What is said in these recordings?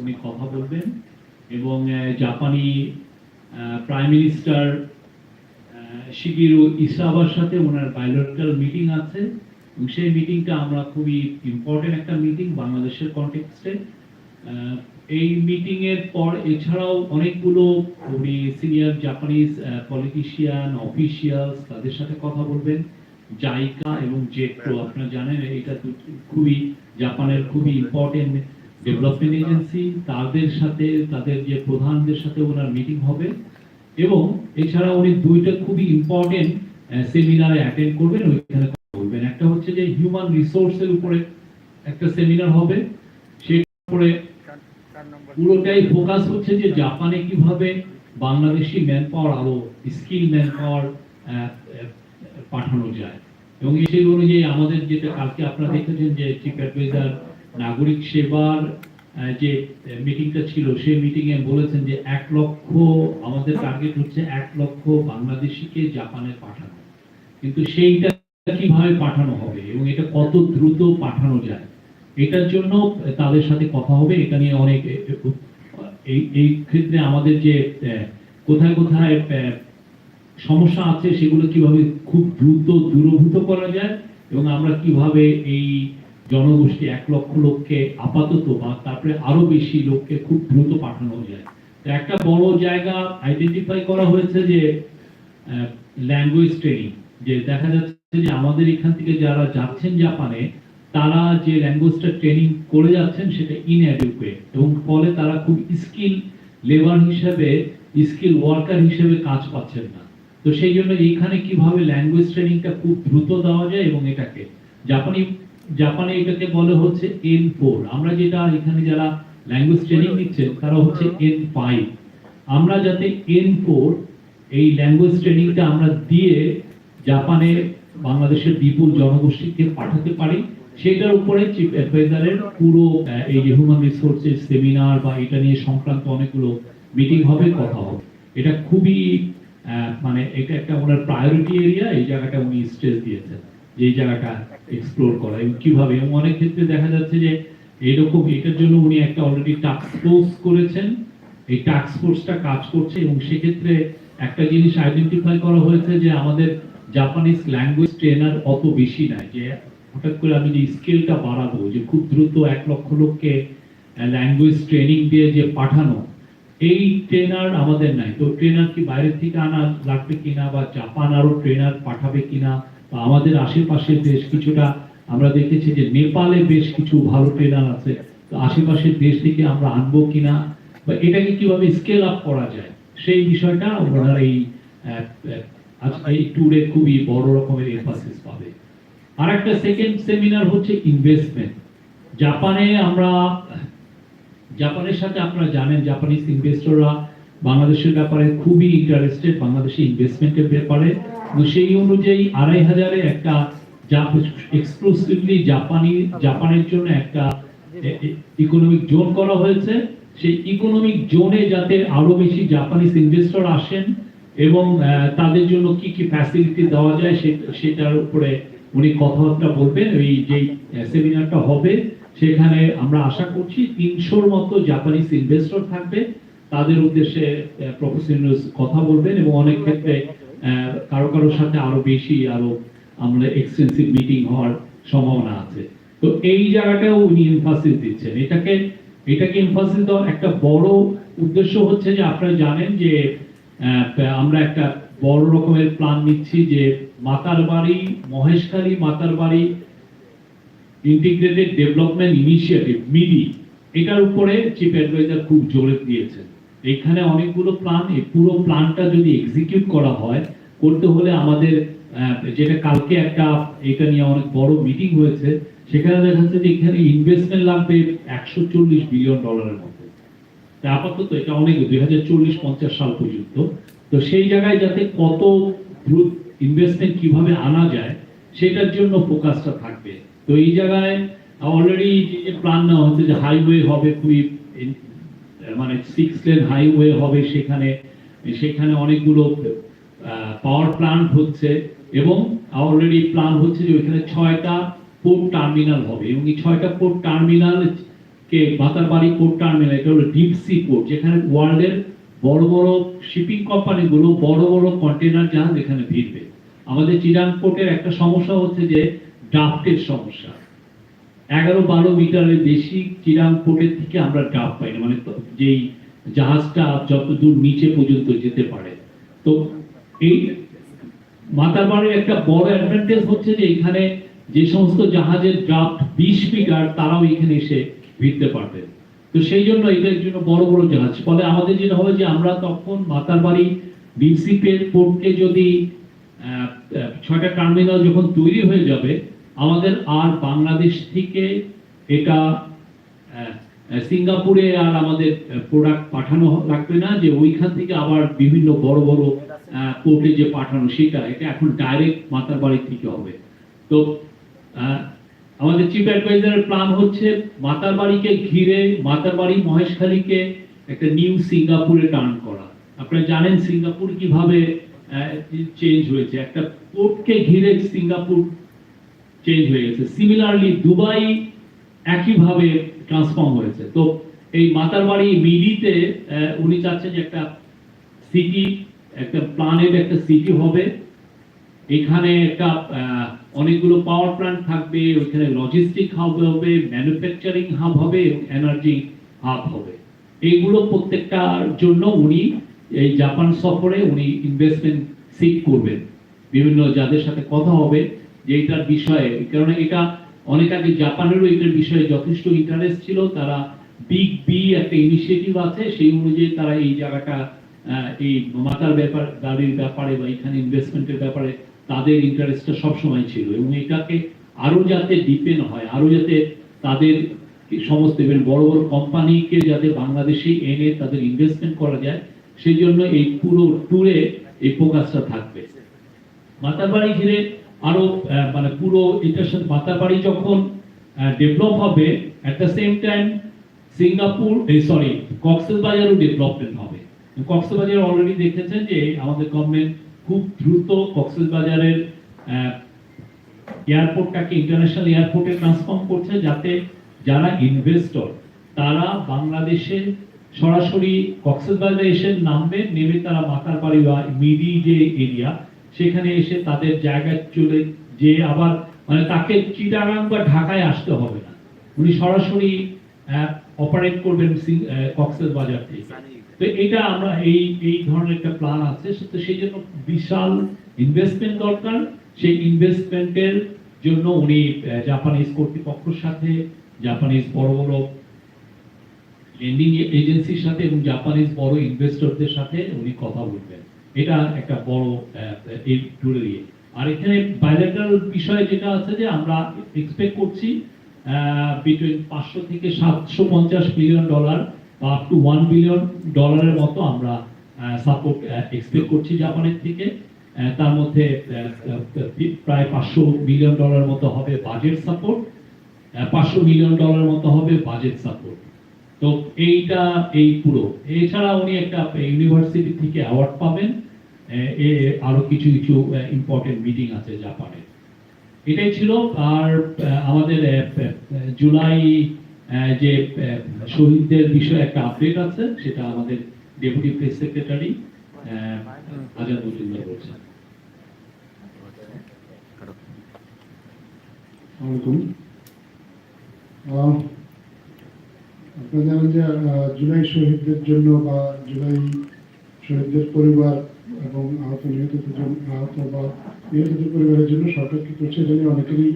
উনি কথা বলবেন এবং জাপানি প্রাইম মিনিস্টার শিগিরু ইসাবার সাথে ওনার বায়োলজিক্যাল মিটিং আছে সেই মিটিংটা আমরা খুবই ইম্পর্টেন্ট একটা মিটিং বাংলাদেশের কনটেক্সটে এই মিটিং এর পর এছাড়াও অনেকগুলো উনি সিনিয়র জাপানিজ পলিটিশিয়ান অফিসিয়ালস তাদের সাথে কথা বলবেন। জাইকা এবং জেট্রো আপনারা জানেন, এটা খুবই জাপানের খুবই ইম্পর্টেন্ট ডেভেলপমেন্ট এজেন্সি তাদের সাথে, তাদের যে প্রধানদের সাথে ওনার মিটিং হবে এবং এছাড়া উনি দুইটা খুবই ইম্পর্টেন্ট সেমিনারে অ্যাটেন্ড করবেন, ওইখানে বলবেন। একটা হচ্ছে যে হিউম্যান রিসোর্সের উপরে একটা সেমিনার হবে সেটার উপরে পুরোটাই ফোকাস হচ্ছে যে জাপানে কীভাবে বাংলাদেশি ম্যান পাওয়ার আরও স্কিল ম্যান পাওয়ার পাঠানো যায়। এবং সেই অনুযায়ী আমাদের যেটা কালকে আপনারা দেখেছেন যে চিফ অ্যাডভাইজার নাগরিক সেবার যে মিটিংটা ছিল, সেই মিটিং এ বলেছেন যে এক লক্ষ, আমাদের টার্গেট হচ্ছে এক লক্ষ বাংলাদেশিকে জাপানে পাঠানো। কিন্তু সেইটা কীভাবে পাঠানো হবে এবং এটা কত দ্রুত পাঠানো যায়, এটার জন্য তাদের সাথে কথা হবে, এটা নিয়ে অনেক এই এই ক্ষেত্রে আমাদের যে কোথায় কোথায় সমস্যা আছে, সেগুলো কীভাবে খুব দ্রুত দূরভূত করা যায় এবং আমরা কীভাবে এই জনগোষ্ঠী এক লক্ষ লোককে আপাতত বা তারপরে আরও বেশি লোককে খুব দ্রুত পাঠানো যায়। তো একটা বড় জায়গা আইডেন্টিফাই করা হয়েছে যে ল্যাঙ্গুয়েজ ট্রেনিং যে দেখা যাচ্ছে যে আমাদের এখান থেকে যারা যাচ্ছেন জাপানে, তারা যে ল্যাঙ্গুয়েজটা ট্রেনিং করে যাচ্ছেন সেটা ইনঅ্যাডিকুয়েট এবং ফলে তারা খুব স্কিল লেবার হিসেবে স্কিল ওয়ার্কার হিসেবে কাজ পাচ্ছেন না। তো সেই জন্য এইখানে কীভাবে ল্যাঙ্গুয়েজ ট্রেনিংটা খুব দ্রুত দেওয়া যায় এবং এটাকে, জাপানি জাপানে এটাকে বলে হচ্ছে এন ফোর আমরা যেটা এখানে যারা ল্যাঙ্গুয়েজ ট্রেনিং নিচ্ছেন, তারা হচ্ছে এন ফাইভ আমরা যাতে এন ফোর এই ল্যাঙ্গুয়েজ ট্রেনিংটা আমরা দিয়ে জাপানে, বাংলাদেশের বিপুল জনগোষ্ঠীকে পাঠাতে পারি, সেটার উপরে চিফ অ্যাডভাইজারের পুরো এই যে হিউম্যান রিসোর্সেস সেমিনার বা এটা নিয়ে সংক্রান্ত অনেকগুলো মিটিং হবে, কথা হবে। এটা খুবই মানে এটা একটা ওনার প্রায়োরিটি এরিয়া এই জায়গাটা উনি স্ট্রেস দিয়েছেন। যে জায়গাটা এক্সপ্লোর করা। এবং কীভাবে? এবং অনেক ক্ষেত্রে দেখা যাচ্ছে যে এরকম, এটার জন্য উনি একটা অলরেডি টাস্ক ফোর্স করেছেন। এই টাস্ক ফোর্সটা কাজ করছে এবং সেক্ষেত্রে একটা জিনিস আইডেন্টিফাই করা হয়েছে যে আমাদের জাপানিজ ল্যাঙ্গুয়েজ ট্রেনার অত বেশি নাই, যে হঠাৎ করে আমি যে স্কিলটা বাড়াবো, যে খুব দ্রুত এক লক্ষ লোককে ল্যাঙ্গুয়েজ ট্রেনিং দিয়ে যে পাঠানো, এই ট্রেনার আমাদের নাই। তো ট্রেনার কি বাইরে থেকে আনা লাগবে কিনা বা জাপান আরও ট্রেনার পাঠাবে কিনা আমাদের আশেপাশে বেশ কিছুটা আমরা দেখেছি যে নেপালে বেশ কিছু ভালো ট্রেনার আছে। তো আশেপাশের দেশ থেকে আমরা আনব কিনা বা এটাকে কীভাবে স্কেল আপ করা যায়, সেই বিষয়টা ওনারা এই এই ট্যুরে খুবই বড় রকমের এমফাসিস পাবে। আর একটা সেকেন্ড সেমিনার হচ্ছে ইনভেস্টমেন্ট জাপানে আমরা, জাপানের সাথে আপনারা জানেন জাপানিজ ইনভেস্টররা বাংলাদেশের ব্যাপারে খুবই ইন্টারেস্টেড বাংলাদেশে ইনভেস্টমেন্টের ব্যাপারে। তো সেই অনুযায়ী আড়াই হাজারে একটা এক্সক্লুসিভলি জাপানি জাপানের জন্য একটা ইকোনমিক জোন করা হয়েছে। সেই ইকোনমিক জোনে যাতে আরও বেশি জাপানিজ ইনভেস্টর আসেন এবং তাদের জন্য কি কি ফ্যাসিলিটি দেওয়া যায় সেটার উপরে উনি কথাবার্তা বলবেন। ওই যে সেমিনারটা হবে, সেখানে আমরা আশা করছি তিনশোর মতো জাপানিজ ইনভেস্টর থাকবে। তাদের উদ্দেশ্যে প্রফেশনাল কথা বলবেন এবং অনেক ক্ষেত্রে কারও কারোর সাথে আরও বেশি আরও আমরা এক্সটেন্সিভ মিটিং হওয়ার সম্ভাবনা আছে। তো এই জায়গাটাও উনি এমফাসিস দিচ্ছেন। এটাকে এটাকে এমফাসিস দেওয়ার একটা বড় উদ্দেশ্য হচ্ছে যে আপনারা জানেন যে আমরা একটা বড় রকমের প্ল্যান নিচ্ছি যে মাতার বাড়ি, মহেশখালী মাতার বাড়ি ইন্টিগ্রেটেড ডেভেলপমেন্ট ইনিশিয়েটিভ মিডি, এটার উপরে চিফ অ্যাডভাইজার খুব জোরে দিয়েছেন। এখানে অনেকগুলো প্ল্যান পুরো প্ল্যানটা যদি এক্সিকিউট করা হয়, করতে হলে আমাদের যেটা কালকে একটা, এটা নিয়ে অনেক বড় মিটিং হয়েছে, সেখানে দেখা যাচ্ছে যে এখানে ইনভেস্টমেন্ট লাগবে একশো চল্লিশ বিলিয়ন ডলারের তা আপাতত এটা অনেক, দুই হাজার চল্লিশ, পঞ্চাশ সাল পর্যন্ত। তো সেই জায়গায় যাতে কত দ্রুত ইনভেস্টমেন্ট কীভাবে আনা যায়, সেটার জন্য ফোকাসটা থাকবে। তো এই জায়গায় অলরেডি যে প্ল্যান নেওয়া হচ্ছে যে হাইওয়ে হবে, খুবই মানে সিক্স লেন হাইওয়ে হবে সেখানে সেখানে অনেকগুলো পাওয়ার প্ল্যান্ট হচ্ছে এবং অলরেডি প্ল্যান হচ্ছে যে ওইখানে ছয়টা পোর্ট টার্মিনাল হবে এবং এই ছয়টা পোর্ট টার্মিনাল কে মাতারবাড়ি পোর্ট টার্মিনাল এটা হলো ডিপ সি পোর্ট যেখানে ওয়ার্ল্ডের বড় বড় শিপিং কোম্পানিগুলো বড় বড় কন্টেনার জাহাজ এখানে ভিড়বে। আমাদের চিরাং পোর্টের একটা সমস্যা হচ্ছে যে ড্রাফটের সমস্যা। এগারো বারো মিটারের বেশি চিরাং পোর্টের থেকে আমরা ড্রাফট পাই না। মানে যেই জাহাজটা যত দূর নিচে পর্যন্ত যেতে পারে। তো এই মাতারবাড়ির একটা বড় অ্যাডভান্টেজ হচ্ছে যে এখানে যে সমস্ত জাহাজের ড্রাফট বিশ মিটার তারাও এখানে এসে ভিড়তে পারবে। তো সেই জন্য এটার জন্য বড় বড় জাহাজ। ফলে আমাদের যেটা হবে যে আমরা তখন মাতারবাড়ি বিসিপের পোর্টে যদি ছয়টা টার্মিনাল যখন তৈরি হয়ে যাবে আমাদের আর বাংলাদেশ থেকে এটা সিঙ্গাপুরে আর আমাদের প্রোডাক্ট পাঠানো লাগবে না, যে ওইখান থেকে আবার বিভিন্ন বড় বড় পোর্টে যে পাঠানো, সেটা, এটা এখন ডাইরেক্ট মাতারবাড়ি থেকে হবে। তো আমাদের চিফ অ্যাডভাইজারের প্ল্যান হচ্ছে মাতারবাড়িকে ঘিরে মাতারবাড়ি মহেশখালীকে একটা নিউ সিঙ্গাপুরে টার্ন করা। আপনারা জানেন সিঙ্গাপুর কীভাবে চেঞ্জ হয়েছে। একটা পোর্টকে ঘিরে সিঙ্গাপুর চেঞ্জ হয়ে গেছে। সিমিলারলি দুবাই একইভাবে ট্রান্সফর্ম হয়েছে। তো এই মাতারবাড়ি মিডিতে উনি চাচ্ছেন যে একটা সিটি একটা প্ল্যানেট একটা সিটি হবে। এখানে একটা অনেকগুলো পাওয়ার প্ল্যান্ট থাকবে, ওইখানে লজিস্টিক হাব হবে ম্যানুফ্যাকচারিং হাব হবে এনার্জি হাব হবে। এইগুলো প্রত্যেকটার জন্য উনি এই জাপান সফরে উনি ইনভেস্টমেন্ট সিক করবেন। বিভিন্ন যাদের সাথে কথা হবে যে এটার বিষয়ে কারণ এটা অনেক আগে জাপানেরও এটার বিষয়ে যথেষ্ট ইন্টারেস্ট ছিল। তারা বিগ বি একটা ইনিশিয়েটিভ আছে, সেই অনুযায়ী তারা এই জায়গাটা এই মাতার ব্যাপার, গাড়ির ব্যাপারে বা এখানে ইনভেস্টমেন্টের ব্যাপারে তাদের ইন্টারেস্টটা সবসময় ছিল এবং এটাকে আরও যাতে ডিপেন্ড হয়, আরও যাতে তাদের সমস্ত, even বড় বড় কোম্পানিকে যাতে বাংলাদেশে এনে তাদের ইনভেস্টমেন্ট করা যায় সেই জন্য এই পুরো ট্যুরে এই ফোকাসটা থাকবে। মাতারবাড়ি ঘিরে আরও মানে পুরো এটার সাথে মাতারবাড়ি যখন ডেভেলপ হবে at the same time Singapore এই সরি কক্সবাজারও ডেভেলপমেন্ট হবে। কক্সবাজার অলরেডি দেখেছেন যে আমাদের গভর্নমেন্ট খুব দ্রুত কক্সবাজারের এয়ারপোর্টটাকে ইন্টারন্যাশনাল এয়ারপোর্টে ট্রান্সফর্ম করছে যাতে যারা ইনভেস্টর তারা বাংলাদেশে সরাসরি কক্সবাজারে এসে নামবে, নেমে তারা মাতারবাড়ি বা মিডি যে এরিয়া সেখানে এসে তাদের জায়গায় চলে যে আবার মানে তাকে চিটাগাং বা ঢাকায় আসতে হবে না। উনি সরাসরি অপারেট করবেন সিং- আহ, কক্সবাজার থেকে। তো এটা আমরা এই এই ধরনের একটা প্ল্যান আছে। তো সেই জন্য বিশাল ইনভেস্টমেন্ট দরকার। সেই ইনভেস্টমেন্টের জন্য উনি জাপানিজ কর্তৃপক্ষের সাথে জাপানিজ বড় বড় লেন্ডিং এজেন্সির সাথে এবং জাপানিজ বড় ইনভেস্টরদের সাথে উনি কথা বলবেন। এটা একটা বড় এই ট্যুরে দিয়ে। আর এখানে বাইলেটারাল বিষয় যেটা আছে যে আমরা এক্সপেক্ট করছি বিটুইন পাঁচশো থেকে সাতশো পঞ্চাশ মিলিয়ন ডলার বা আপ টু ওয়ান বিলিয়ন ডলারের মতো আমরা সাপোর্ট এক্সপেক্ট করছি জাপানের থেকে। তার মধ্যে প্রায় পাঁচশো মিলিয়ন ডলার মতো হবে বাজেট সাপোর্ট পাঁচশো মিলিয়ন ডলার মতো হবে বাজেট সাপোর্ট তো এইটা এই পুরো। এছাড়া উনি একটা ইউনিভার্সিটি থেকে অ্যাওয়ার্ড পাবেন। আরও কিছু কিছু ইম্পর্টেন্ট মিটিং আছে জাপানে। এটাই ছিল। আর আমাদের জুলাই যে শহীদদের বিষয়ে একটা আপডেট আছে, সেটা আমাদের deputy press secretary Azad Majumder বলছেন। যে জুলাই শহীদদের জন্য বা জুলাই শহীদদের পরিবার এবং আহত আহত বা নিহতদের পরিবারের জন্য সরকার কি করছে এটা নিয়ে অনেকেরই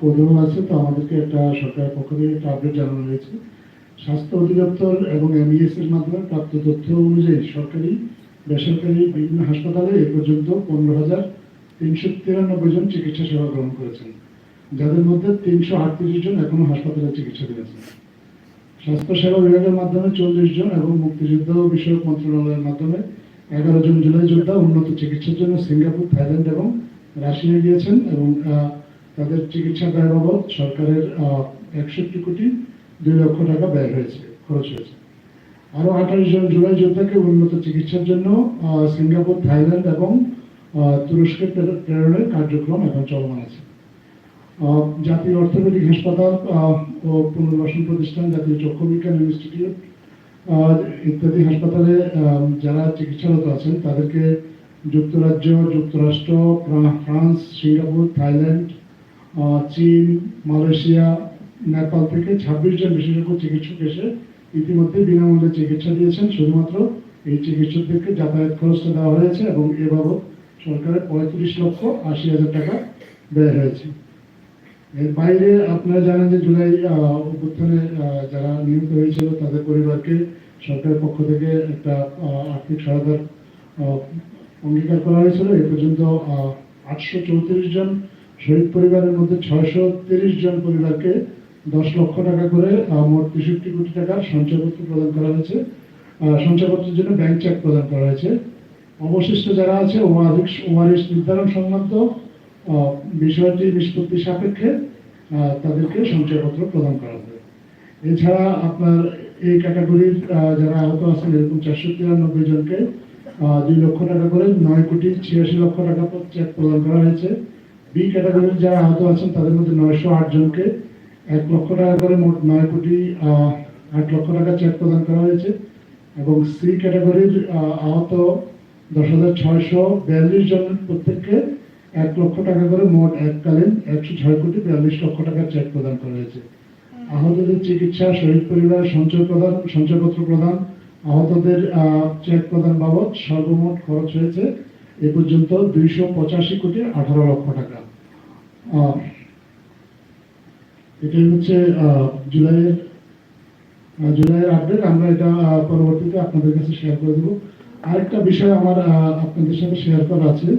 কৌতূহল আছে। তো আমাদেরকে একটা সরকারের পক্ষ থেকে একটা আপডেট জানানো হয়েছে। স্বাস্থ্য অধিদপ্তর এবং এমইএস এর মাধ্যমে প্রাপ্ত তথ্য অনুযায়ী সরকারি, বেসরকারি বিভিন্ন হাসপাতালে এ পর্যন্ত পনেরো হাজার তিনশো তিরানব্বই জন চিকিৎসা সেবা গ্রহণ করেছেন। যাদের মধ্যে তিনশো আটত্রিশ জন এখনও হাসপাতালে চিকিৎসা দিয়েছেন। স্বাস্থ্য সেবা বিভাগের মাধ্যমে চল্লিশ জন এবং মুক্তিযুদ্ধ বিষয়ক মন্ত্রণালয়ের মাধ্যমে এগারো জন জুলাই যোদ্ধা উন্নত চিকিৎসার জন্য সিঙ্গাপুর থাইল্যান্ড এবং রাশিয়া গিয়েছেন এবং তাদের চিকিৎসা ব্যয় বাবদ সরকারের একষট্টি কোটি দুই লক্ষ টাকা ব্যয় হয়েছে খরচ হয়েছে। আরও আঠাশ জন জুলাই যোদ্ধাকে উন্নত চিকিৎসার জন্য সিঙ্গাপুর থাইল্যান্ড এবং আহ, তুরস্কে প্রেরণের কার্যক্রম এখন চলমান আছে। জাতীয় অর্থনৈতিক হাসপাতাল ও পুনর্বাসন প্রতিষ্ঠান, জাতীয় চক্ষু বিজ্ঞান ইনস্টিটিউট ইত্যাদি হাসপাতালে যারা চিকিৎসারত আছেন, তাদেরকে যুক্তরাজ্য, যুক্তরাষ্ট্র ফ্রান্স, সিঙ্গাপুর, থাইল্যান্ড চীন, মালয়েশিয়া, নেপাল থেকে ছাব্বিশ জন বিশেষজ্ঞ চিকিৎসক এসে ইতিমধ্যে বিনামূল্যে চিকিৎসা দিয়েছেন। শুধুমাত্র এই চিকিৎসকদেরকে যাতায়াত খরচটা দেওয়া হয়েছে এবং এ বাবদ সরকারের পঁয়ত্রিশ লক্ষ আশি হাজার টাকা ব্যয় হয়েছে। এর বাইরে আপনারা জানেন যে জুলাই অভ্যুত্থানে যারা নিহত হয়েছিল তাদের পরিবারকে সরকারের পক্ষ থেকে একটা আর্থিক সহায়তার অঙ্গীকার করা হয়েছিল। এ পর্যন্ত আটশো চৌত্রিশ জন শহীদ পরিবারের মধ্যে ছয়শো তিরিশ জন পরিবারকে দশ লক্ষ টাকা করে মোট তেষট্টি কোটি টাকার সঞ্চয়পত্র প্রদান করা হয়েছে। সঞ্চয়পত্রের জন্য ব্যাংক চেক প্রদান করা হয়েছে। অবশিষ্ট যারা আছে ওয়ারিশ নির্ধারণ সংক্রান্ত বিষয়টি নিষ্পত্তি সাপেক্ষে তাদেরকে সঞ্চয়পত্র প্রদান করা হবে এছাড়া আপনার এই ক্যাটাগরির যারা আহত আছেন, এরকম চারশো তিরানব্বই জনকে দুই লক্ষ টাকা করে নয় কোটি ছিয়াশি লক্ষ টাকা চেক প্রদান করা হয়েছে। বি ক্যাটাগরির যারা আহত আছেন, তাদের মধ্যে নয়শো আট জনকে এক লক্ষ টাকা করে মোট নয় কোটি আট লক্ষ টাকা চেক প্রদান করা হয়েছে। এবং সি ক্যাটাগরির আহত দশ হাজার ছয়শো বিয়াল্লিশ জন প্রত্যেককে এক লক্ষ টাকা করে মোট এককালীন একশো ছয় কোটি বিয়াল্লিশ লক্ষ টাকার চেক প্রদান করা হয়েছে। আহতদের চিকিৎসা শহীদ পরিবার সঞ্চয় প্রদান সঞ্চয়পত্র প্রদান আহতদের আহ, চেক প্রদান বাবদ সর্বমোট খরচ হয়েছে এ পর্যন্ত দুইশো পঁচাশি কোটি আঠারো লক্ষ টাকা। এটাই হচ্ছে জুলাইয়ের জুলাইয়ের আপডেট আমরা এটা পরবর্তীতে আপনাদের কাছে শেয়ার করে দেবো। আরেকটা বিষয় আমার আপনাদের সাথে শেয়ার করা আছে।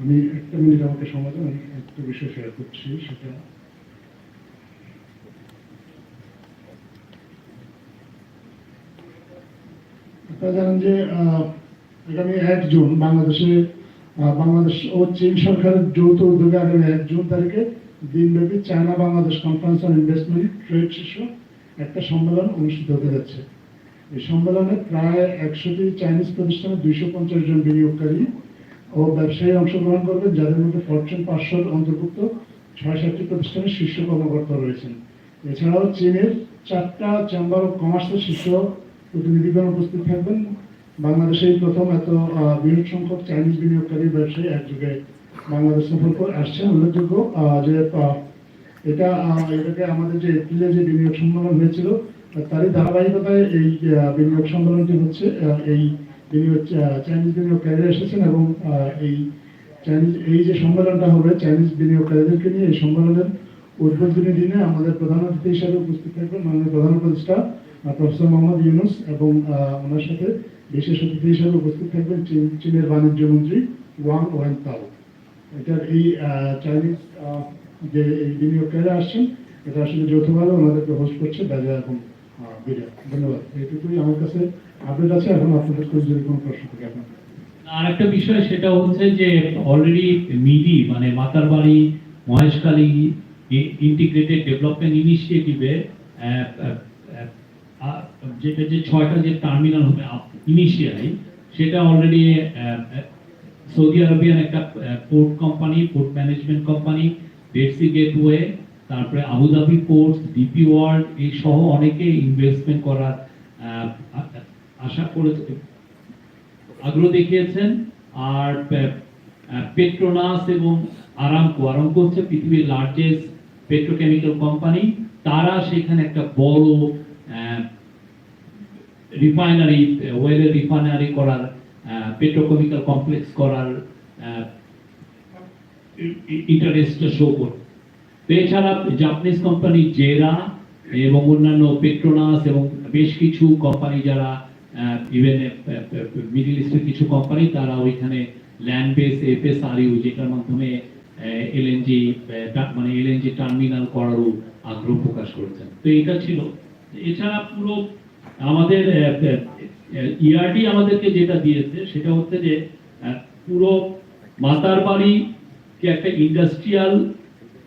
আমি একটা মিনিট আমাকে আমি একটা বিষয় শেয়ার করছি, সেটা আপনারা জানেন যে আগামী এক জুন বাংলাদেশে বাংলাদেশ ও চীন সরকারের যৌথ উদ্যোগে আগামী এক জুন তারিখে দিনব্যাপী China Bangladesh conference on investment trade শীর্ষক একটা সম্মেলন অনুষ্ঠিত হতে যাচ্ছে। এই সম্মেলনে প্রায় একশোটি চাইনিজ প্রতিষ্ঠানের দুইশো পঞ্চাশ জন বিনিয়োগকারী ও ব্যবসায়ী অংশগ্রহণ করবেন, যাদের মধ্যে ফরচুন পাঁচশোর অন্তর্ভুক্ত ছয় সাতটি প্রতিষ্ঠানের শীর্ষ কর্মকর্তা রয়েছেন। এছাড়াও চীনের চারটা চেম্বার অফ কমার্সের শীর্ষ প্রতিনিধিগণ উপস্থিত থাকবেন। বাংলাদেশে প্রথম এত বৃহৎ সংখ্যক চাইনিজ বিনিয়োগকারী ব্যবসায়ী একযোগে বাংলাদেশ সফর করে আসছেন। উল্লেখযোগ্য যে এটা এটাকে আমাদের যে এপ্রিলে যে বিনিয়োগ সম্মেলন হয়েছিল, তারই ধারাবাহিকতায় এই বিনিয়োগ সম্মেলনটি হচ্ছে এই আহ, চাইনিজ বিনিয়োগকারীরা এসেছেন এবং এই চাইনিজ এই যে সম্মেলনটা হবে চাইনিজ বিনিয়োগকারীদেরকে নিয়ে এই সম্মেলনের উদ্বোধনী দিনে আমাদের প্রধান অতিথি হিসাবে উপস্থিত থাকবেন মাননীয় প্রধান উপদেষ্টা প্রফেসর মোহাম্মদ ইউনুস এবং ওনার সাথে বিশেষ অতিথি হিসাবে উপস্থিত থাকবেন চীনের বাণিজ্য মন্ত্রী ওয়াং ওয়েনতাও এটার এই চাইনিজ যে এই বিনিয়োগকারীরা আসছেন এটা আসলে যৌথভাবে ওনাদেরকে হোস্ট করছে বাজা এবং আহ, বিরা বিষয়, সেটা হচ্ছে যে অলরেডি মিডি মানে মাতারবাড়ি মহেশখালী ইন্টিগ্রেটেড ডেভেলপমেন্ট ইনিশিয়েটিভে যেটা যে ছয়টা যে টার্মিনাল হবে ইনিশিয়ালি সেটা অলরেডি সৌদি আরবিয়ান একটা port company port management company ডেটসি gateway তারপরে Abu Dhabi ports DP World এই সহ অনেকে ইনভেস্টমেন্ট করার আশা করে আগ্রহ দেখিয়েছেন। আর পেট্রোনাস এবং আরামকো আরামকো হচ্ছে পৃথিবীর লার্জেস্ট পেট্রোকেমিক্যাল কোম্পানি তারা সেখানে একটা বড় রিফাইনারি ওয়েলের রিফাইনারি করার পেট্রোকেমিক্যাল কমপ্লেক্স করার ইন্টারেস্ট শো করবে তো এছাড়া জাপানিজ কোম্পানি জেরা এবং অন্যান্য পেট্রোনাস এবং বেশ কিছু কোম্পানি যারা ইভেন মিডিল ইস্টের কিছু কোম্পানি তারা ওইখানে ল্যান্ড বেস এফএসআরইউ যেটার মাধ্যমে এলএনজি মানে এলএনজি টার্মিনাল করারও আগ্রহ প্রকাশ করেছেন। তো এটা ছিল। এছাড়া পুরো আমাদের ইআরডি আমাদেরকে যেটা দিয়েছে, সেটা হচ্ছে যে পুরো মাতার বাড়িকে একটা ইন্ডাস্ট্রিয়াল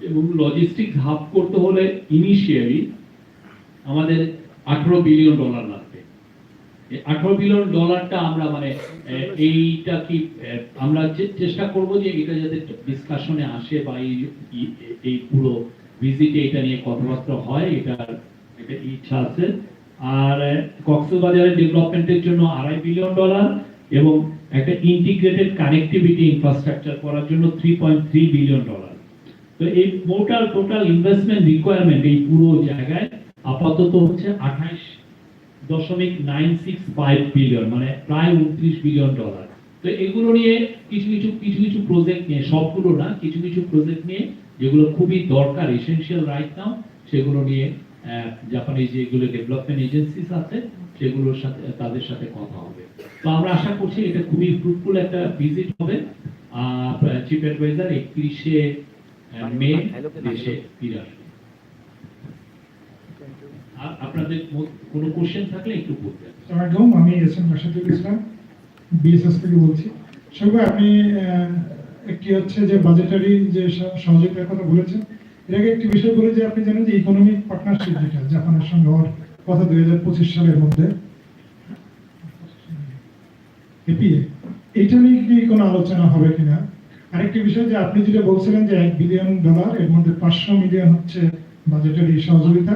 এবং লজিস্টিক হাব করতে হলে ইনিশিয়ালি আমাদের আঠারো বিলিয়ন ডলার লাগবে। আঠারো বিলিয়ন ডলারটা আমরা মানে এইটা কি আমরা চেষ্টা করব যে এটা যাতে ডিসকাশনে আসে বা এই পুরো ভিজিটে এটা নিয়ে কথাবার্তা হয়, এটার একটা ইচ্ছা আছে। আর কক্সবাজারের ডেভেলপমেন্টের জন্য আড়াই বিলিয়ন ডলার এবং একটা ইন্টিগ্রেটেড কানেক্টিভিটি ইনফ্রাস্ট্রাকচার করার জন্য three point three billion dollar তো এই টোটাল টোটাল ইনভেস্টমেন্ট রিকোয়ারমেন্ট এই পুরো জায়গায় আপাতত হচ্ছে আঠাইশ দশমিক নাইন সিক্স ফাইভ বিলিয়ন মানে প্রায় উনত্রিশ বিলিয়ন ডলার তো এগুলো নিয়ে কিছু কিছু কিছু কিছু প্রজেক্ট নিয়ে, সবগুলো না, কিছু কিছু প্রজেক্ট নিয়ে যেগুলো খুবই দরকার এসেনশিয়াল রাইট নাও সেগুলো নিয়ে জাপানি যেগুলো ডেভেলপমেন্ট এজেন্সিস আছে, সেগুলোর সাথে, তাদের সাথে কথা হবে। তো আমরা আশা করছি এটা খুবই ফ্রুটফুল একটা ভিজিট হবে। চিফ অ্যাডভাইজার একত্রিশে মে দেশে ফিরে আসবে আপনাদের কোনো কোশ্চেন থাকলে একটু বলবেন। আমি S M Rashidul Islam BSS থেকে বলছি। সবাই আপনি একটি হচ্ছে যে বাজেটারি যে সহযোগিতার কথা বলেছেন এর আগে একটি বিষয় বলে যে আপনি জানেন যে ইকোনমিক পার্টনারশিপ যেটা জাপানের সঙ্গে হওয়ার কথা দুই হাজার পঁচিশ সালের মধ্যে। এপিএ এটা নিয়ে কি কোনো আলোচনা হবে কিনা? আরেকটি বিষয় যে আপনি যেটা বলছিলেন যে এক বিলিয়ন ডলার এর মধ্যে পাঁচশো মিলিয়ন হচ্ছে বাজেটারি সহযোগিতা।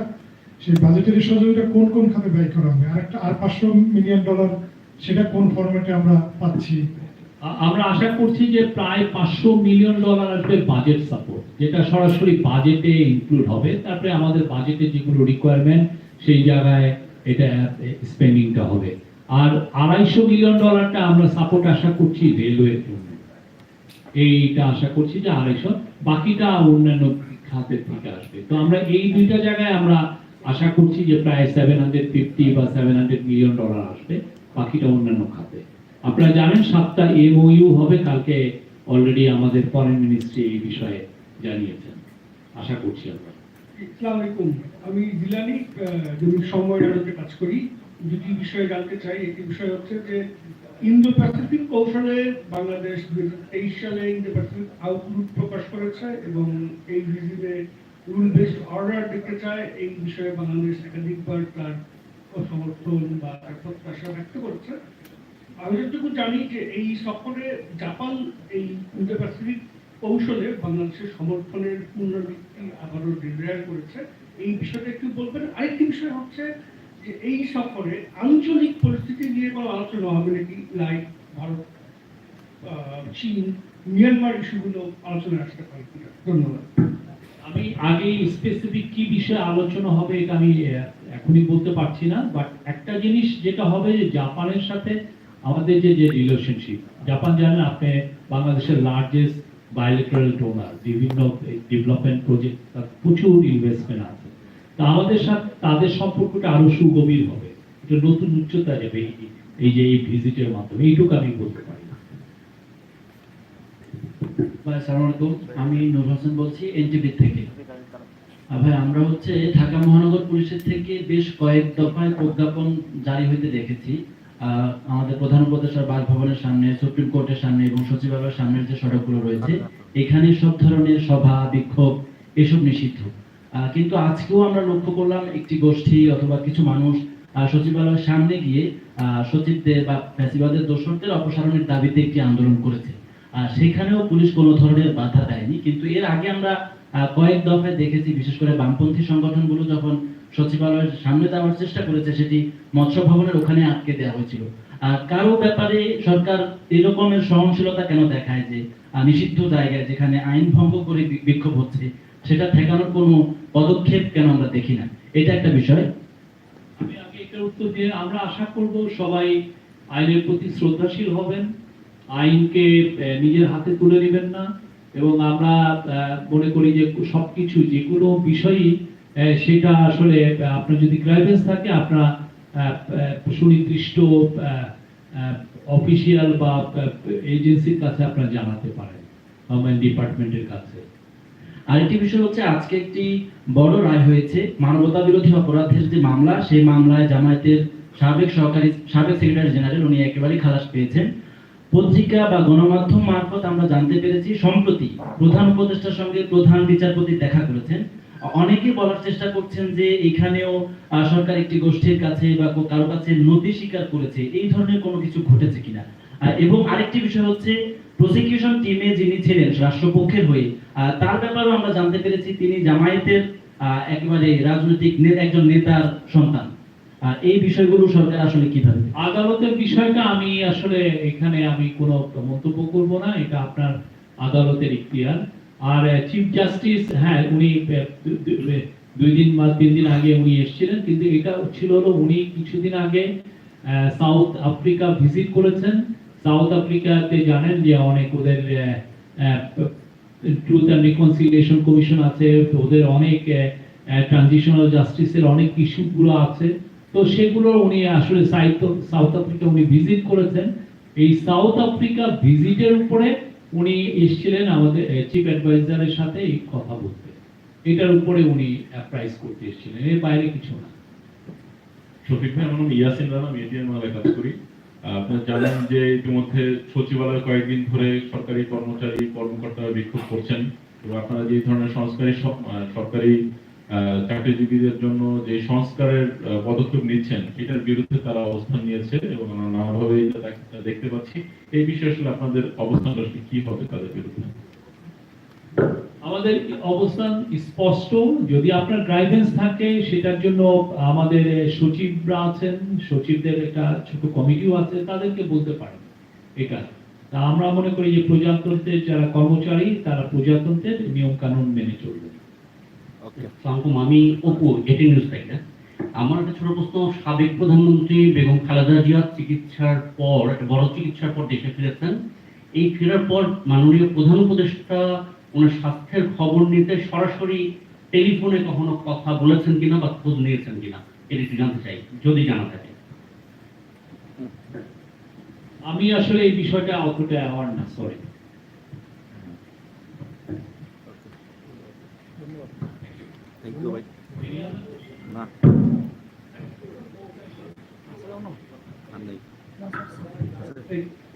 সেই বাজেটারি সহযোগিতা কোন কোন খাতে ব্যয় করা হবে? আরেকটা, আর পাঁচশো মিলিয়ন ডলার সেটা কোন ফরম্যাটে আমরা পাচ্ছি? আমরা আশা করছি যে প্রায় পাঁচশো মিলিয়ন ডলার আসবে বাজেট সাপোর্ট যেটা সরাসরি বাজেটে ইনক্লুড হবে। তারপরে আমাদের বাজেটে যেগুলো রিকোয়ারমেন্ট সেই জায়গায় এটা স্পেন্ডিংটা হবে। আর আড়াইশো মিলিয়ন ডলারটা আমরা সাপোর্ট আশা করছি রেলওয়ের জন্য। এইটা আশা করছি যে আড়াইশো, বাকিটা অন্যান্য খাতের থেকে আসবে। তো আমরা এই দুইটা জায়গায় আমরা আশা করছি যে প্রায় সেভেন হান্ড্রেড ফিফটি বা সেভেন হান্ড্রেড মিলিয়ন ডলার আসবে, বাকিটা অন্যান্য খাতে। আপনারা জানেন সাতটা এমওইউ হবে, কালকে অলরেডি আমাদের ফরেন মিনিস্ট্রি এই বিষয়ে জানিয়েছেন। আশা করছি আমরা। আসসালামু আমি জিলানি যদি সময় কাজ করি। দুটি বিষয়ে জানতে চাই। একটি বিষয় হচ্ছে যে ইন্দো প্যাসিফিক কৌশলে বাংলাদেশ দুই হাজার তেইশ সালে ইন্দো প্যাসিফিক আউটলুক প্রকাশ করেছে এবং এই ভিজিটে রুল বেসড অর্ডার দেখতে চায়। এই বিষয়ে বাংলাদেশ একাধিকবার তার সমর্থন বা তার প্রত্যাশা ব্যক্ত করেছে। আমি যতটুকু জানি যে এই সফরে জাপান এই ইন্দো প্যাসিফিক কৌশলে বাংলাদেশের সমর্থনের পুনরাবৃত্তি আবারও রিডায়ার করেছে। এই বিষয়টা একটু বলবেন? আরেকটি বিষয় হচ্ছে যে এই সফরে আঞ্চলিক পরিস্থিতি নিয়ে কোনো আলোচনা হবে নাকি? লাইক ভারত চীন মিয়ানমার ইস্যুগুলো আলোচনা আসতে পারে ধন্যবাদ। আমি আগে স্পেসিফিক কি বিষয়ে আলোচনা হবে এটা আমি এখনই বলতে পারছি না বাট একটা জিনিস যেটা হবে যে জাপানের সাথে আমাদের যে যে রিলেশনশিপ জাপান জানেন আপনি বাংলাদেশের লার্জেস্ট বায়োলেটারাল ডোনার বিভিন্ন ডেভেলপমেন্ট প্রজেক্ট প্রচুর ইনভেস্টমেন্ট আছে। তা সাথে, তাদের সম্পর্কটা আরও সুগভীর হবে। এটা নতুন উচ্চতা যাবে এই- যে এই ভিজিটের মাধ্যমে। এইটুকু আমি বলতে পারি। ভাই আমি নূর বলছি, এনটিভি থেকে। ভাই, আমরা হচ্ছে ঢাকা মহানগর পুলিশের থেকে বেশ কয়েক দফায় প্রজ্ঞাপন জারি হইতে দেখেছি। আমাদের প্রধান উপদেষ্টার বাসভবনের সামনে, সুপ্রিম কোর্টের সামনে এবং সচিবালয়ের সামনের যে সড়কগুলো রয়েছে, এখানে সব ধরনের সভা, বিক্ষোভ, এসব নিষিদ্ধ। কিন্তু আজকেও আমরা লক্ষ্য করলাম একটি গোষ্ঠী অথবা কিছু মানুষ সচিবালয়ের সামনে গিয়ে সচিবদের বা ফ্যাসিবাদের দোষরদের অপসারণের দাবিতে একটি আন্দোলন করেছে। আর সেখানেও পুলিশ কোনো ধরনের বাধা দেয়নি, কিন্তু এর আগে আমরা কয়েক দফায় দেখেছি, বিশেষ করে বামপন্থী সংগঠনগুলো যখন সচিবালয়ের সামনে দেওয়ার চেষ্টা করেছে, সেটি মৎস্য ভবনের ওখানে আটকে দেওয়া হয়েছিল। আর কারও ব্যাপারে সরকার এরকমের সহনশীলতা কেন দেখায় যে নিষিদ্ধ জায়গায় যেখানে আইন ভঙ্গ করে বিক্ষোভ হচ্ছে সেটা ঠেকানোর কোনো পদক্ষেপ কেন আমরা দেখি না? এটা একটা বিষয়। আমি আগে এটার উত্তর দিয়ে আমরা আশা করব সবাই আইনের প্রতি শ্রদ্ধাশীল হবেন, আইনকে নিজের হাতে তুলে নেবেন না, এবং আমরা মনে করি যে সবকিছু, যে কোনো বিষয়ই সেটা আসলে আপনার যদি ক্রাইভেন্স থাকে, আপনারা সুনির্দিষ্ট অফিসিয়াল বা এজেন্সির কাছে আপনারা জানাতে পারেন, গভর্নমেন্ট ডিপার্টমেন্টের কাছে। আরেকটি বিষয় হচ্ছে, আজকে একটি বড় রায় হয়েছে মানবতা বিরোধী অপরাধের যে মামলা, সেই মামলায় জামায়াতের সাবেক সহকারী, সাবেক সেক্রেটারি জেনারেল উনি একেবারেই খালাস পেয়েছেন। পত্রিকা বা গণমাধ্যম মারফত আমরা জানতে পেরেছি, সম্প্রতি প্রধান উপদেষ্টার সঙ্গে প্রধান বিচারপতি দেখা করেছেন। অনেকে বলার চেষ্টা করছেন যে এখানেও সরকার একটি গোষ্ঠীর কাছে বা কারও কাছে নথি স্বীকার করেছে, এই ধরনের কোনো কিছু ঘটেছে কিনা? এবং আরেকটি বিষয় হচ্ছে প্রসিকিউশন টিমে যিনি ছিলেন, রাষ্ট্রপক্ষের হয়ে তার ব্যাপারেও আমরা জানতে পেরেছি তিনি জামায়াতের একেবারে রাজনৈতিক একজন নেতার সন্তান। এই বিষয়গুলো সরকার আসলে কীভাবে দেখে? আদালতের বিষয়টা আমি আসলে এখানে আমি কোনো মন্তব্য করব না, এটা আপনার আদালতের ইখতিয়ার। আর চিফ জাস্টিস হ্যাঁ উনি দুই দিন বা তিন দিন আগে উনি এসেছিলেন, কিন্তু এটা ছিল হলো উনি কিছুদিন আগে সাউথ আফ্রিকা ভিজিট করেছেন। সাউথ আফ্রিকাতে জানেন যে অনেক ওদের ট্রুথ অ্যান্ড রিকনসিলিয়েশন কমিশন আছে, ওদের অনেক ট্রানজিশনাল জাস্টিসের অনেক ইস্যুগুলো আছে। তো সেগুলো উনি আসলে সাউথ আফ্রিকা উনি ভিজিট করেছেন। এই সাউথ আফ্রিকা ভিজিটের উপরে উনি এসেছিলেন আমাদের চিফ অ্যাডভাইজারের সাথে এই কথা বলতে। এটার উপরে উনি প্রাইস করতে এসেছিলেন, এর বাইরে কিছু না। শফিক ভাই, আমার নাম ইয়াসিন রানা মিডিয়ার মালে কাজ করি। আপনারা জানেন যে ইতিমধ্যে সচিবালয় কয়েকদিন ধরে সরকারি কর্মচারী, কর্মকর্তারা বিক্ষোভ করছেন এবং আপনারা যে ধরনের সংস্কারী সরকারি চাকরিজীবীদের জন্য যে সংস্কারের পদক্ষেপ নিচ্ছেন, এটার বিরুদ্ধে তারা অবস্থান নিয়েছে এবং আমরা নানাভাবে দেখতে পাচ্ছি। এই বিষয়ে আসলে আপনাদের অবস্থানটা আসলে কি হবে তাদের বিরুদ্ধে? আমাদের অবস্থান স্পষ্ট। যদি আপনার গাইডেন্স থাকে, সেটার জন্য আমাদের সচিবরা আছেন, সচিবদের একটা ছোট কমিটিও আছে, তাদেরকে বলতে পারেন এটা তা আমরা মনে করি যে প্রজাতন্ত্রের যারা কর্মচারী, তারা প্রজাতন্ত্রের নিয়ম কানুন মেনে চলবে। আমি অপু এটি নিউজ থেকে। আমার একটা ছোট প্রশ্ন, সাবেক প্রধানমন্ত্রী বেগম খালেদা চিকিৎসার পর বড় চিকিৎসার পর দেশে ফিরেছেন। এই ফেরার পর মাননীয় প্রধান উপদেষ্টা ওনার স্বাস্থ্যের খবর নিতে সরাসরি টেলিফোনে কখনো কথা বলেছেন কিনা বা খোঁজ নিয়েছেন কিনা এটি একটু জানতে চাই যদি জানা থাকে। আমি আসলে এই বিষয়টা অতটা অ্যাওয়ার না সরি না।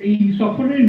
এই সফরের